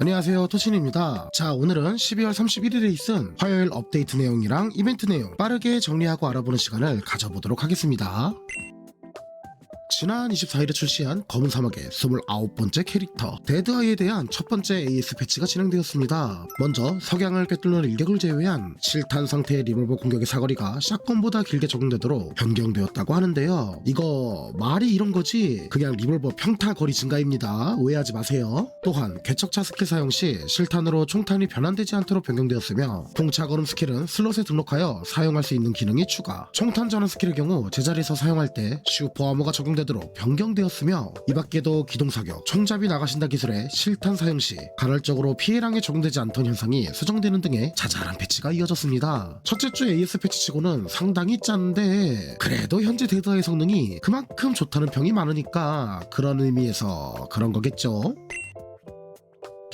안녕하세요 토신입니다. 자 오늘은 12월 31일에 있은 화요일 업데이트 내용이랑 이벤트 내용 빠르게 정리하고 알아보는 시간을 가져보도록 하겠습니다 지난 24일에 출시한 검은 사막의 29번째 캐릭터 데드아이에 대한 첫 번째 AS 패치가 진행되었습니다. 먼저 석양을 꿰뚫는 일격을 제외한 실탄 상태의 리볼버 공격의 사거리가 샷건보다 길게 적용되도록 변경되었다고 하는데요. 이거 말이 이런 거지 그냥 리볼버 평타 거리 증가입니다. 오해하지 마세요. 또한 개척차 스킬 사용 시 실탄으로 총탄이 변환되지 않도록 변경되었으며 풍차 걸음 스킬은 슬롯에 등록하여 사용할 수 있는 기능이 추가 총탄 전환 스킬의 경우 제자리에서 사용할 때 슈퍼 아머가 적용되도록 변경되었으며 이 밖에도 기동사격, 총잡이 나가신다 기술의 실탄 사용 시 간헐적으로 피해량에 적용되지 않던 현상이 수정되는 등의 자잘한 패치가 이어졌습니다. 첫째 주 AS 패치치고는 상당히 짠데 그래도 현재 데드아의 성능이 그만큼 좋다는 평이 많으니까 그런 의미에서 그런 거겠죠?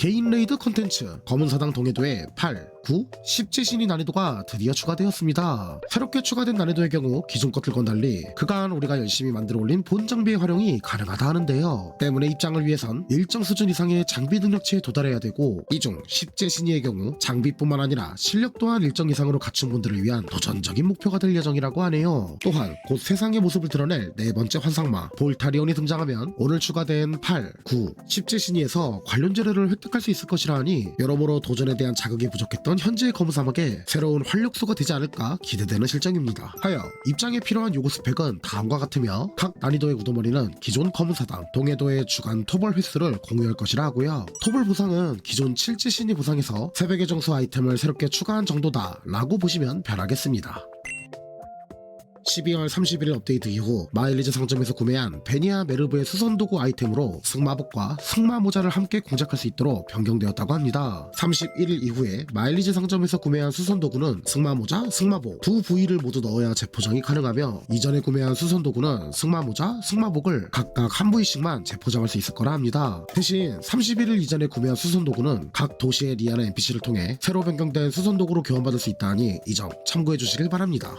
개인 레이드 컨텐츠 검은 사당 동해도에 8, 9, 10제 신이 난이도가 드디어 추가되었습니다. 새롭게 추가된 난이도의 경우 기존 것들과 달리 그간 우리가 열심히 만들어 올린 본 장비의 활용이 가능하다 하는데요. 때문에 입장을 위해선 일정 수준 이상의 장비 능력치에 도달해야 되고 이 중 10제 신이의 경우 장비뿐만 아니라 실력 또한 일정 이상으로 갖춘 분들을 위한 도전적인 목표가 될 예정이라고 하네요. 또한 곧 세상의 모습을 드러낼 네 번째 환상마 볼타리온이 등장하면 오늘 추가된 8, 9, 10제 신이에서 관련 재료를 획득할 수 있을 것이라 하니 여러모로 도전에 대한 자극이 부족했던 현재의 검은 사막에 새로운 활력소가 되지 않을까 기대되는 실정입니다. 하여 입장에 필요한 요구 스펙은 다음과 같으며 각 난이도의 우두머리는 기존 검은 사당 동해도의 주간 토벌 횟수를 공유할 것이라 하고요. 토벌 보상은 기존 7지 신이 보상에서 새벽의 정수 아이템을 새롭게 추가한 정도다 라고 보시면 변하겠습니다. 12월 31일 업데이트 이후 마일리지 상점에서 구매한 베니아 메르브의 수선도구 아이템으로 승마복과 승마모자를 함께 공작할 수 있도록 변경되었다고 합니다. 31일 이후에 마일리지 상점에서 구매한 수선도구는 승마모자, 승마복 두 부위를 모두 넣어야 재포장이 가능하며 이전에 구매한 수선도구는 승마모자, 승마복을 각각 한 부위씩만 재포장할 수 있을 거라 합니다. 대신 31일 이전에 구매한 수선도구는 각 도시의 리아나 NPC를 통해 새로 변경된 수선도구로 교환받을 수 있다니 이 점 참고해 주시길 바랍니다.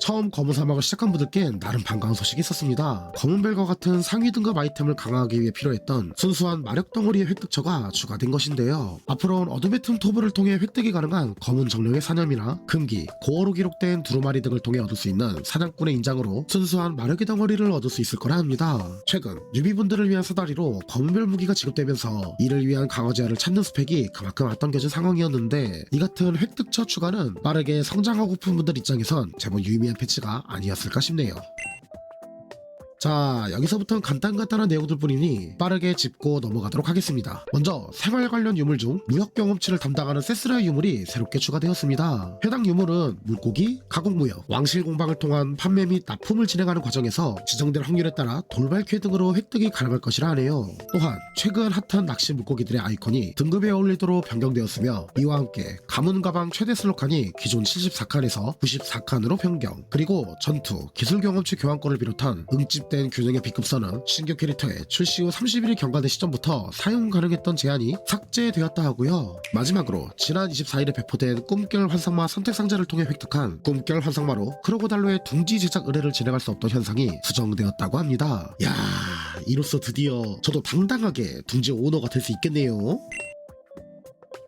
처음 검은 사막을 시작한 분들께 나름 반가운 소식이 있었습니다. 검은 벨과 같은 상위 등급 아이템을 강화하기 위해 필요했던 순수한 마력 덩어리의 획득처가 추가된 것인데요. 앞으로는 틈 토브를 통해 획득이 가능한 검은 정령의 사념이나 금기, 고어로 기록된 두루마리 등을 통해 얻을 수 있는 사냥꾼의 인장으로 순수한 마력의 덩어리를 얻을 수 있을 거라 합니다. 최근 뉴비분들을 위한 사다리로 검은 벨 무기가 지급되면서 이를 위한 강화 제한을 찾는 스펙이 그만큼 앞당겨진 상황이었는데 이 같은 획득처 추가는 빠르게 성장하고픈 분들 입장에선 제법 유의미 한 패치가 아니었을까 싶네요. 자 여기서부터는 간단간단한 내용들 뿐이니 빠르게 짚고 넘어가도록 하겠습니다. 먼저 생활 관련 유물 중 무역 경험치를 담당하는 세스라 유물이 새롭게 추가되었습니다. 해당 유물은 물고기, 가공무역, 왕실 공방을 통한 판매 및 납품을 진행하는 과정에서 지정된 확률에 따라 돌발캐 등으로 획득이 가능할 것이라 하네요. 또한 최근 핫한 낚시 물고기들의 아이콘이 등급에 어울리도록 변경되었으며 이와 함께 가문 가방 최대 슬롯칸이 기존 74칸에서 94칸으로 변경 그리고 전투, 기술 경험치 교환권을 비롯한 응집 된 균형의 B급선은 신규 캐릭터의 출시 후 30일 경과된 시점부터 사용 가능했던 제한이 삭제되었다 하고요. 마지막으로 지난 24일에 배포된 꿈결 환상마 선택 상자를 통해 획득한 꿈결 환상마로 크로고달로의 둥지 제작 의뢰를 진행할 수 없던 현상이 수정되었다고 합니다. 야, 이로써 드디어 저도 당당하게 둥지 오너가 될 수 있겠네요.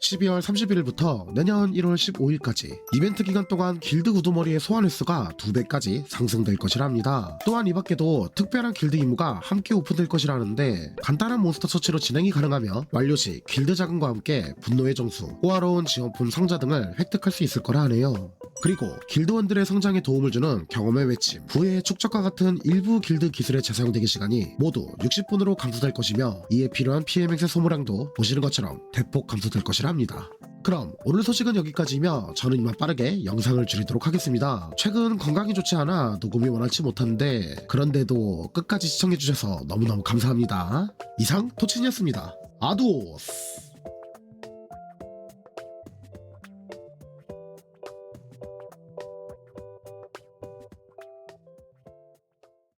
12월 31일부터 내년 1월 15일까지 이벤트 기간 동안 길드 우두머리의 소환 횟수가 2배까지 상승될 것이라 합니다. 또한 이 밖에도 특별한 길드 임무가 함께 오픈될 것이라는데 간단한 몬스터 처치로 진행이 가능하며 완료 시 길드 자금과 함께 분노의 정수, 호화로운 지원품 상자 등을 획득할 수 있을 거라 하네요. 그리고 길드원들의 성장에 도움을 주는 경험의 외침, 부의 축적과 같은 일부 길드 기술의 재사용 대기 시간이 모두 60분으로 감소될 것이며 이에 필요한 PMX의 소모량도 보시는 것처럼 대폭 감소될 것이라 합니다. 그럼 오늘 소식은 여기까지이며 저는 이만 빠르게 영상을 줄이도록 하겠습니다. 최근 건강이 좋지 않아 녹음이 원활치 못한데 그런데도 끝까지 시청해주셔서 너무너무 감사합니다. 이상 토친이었습니다. 아도스!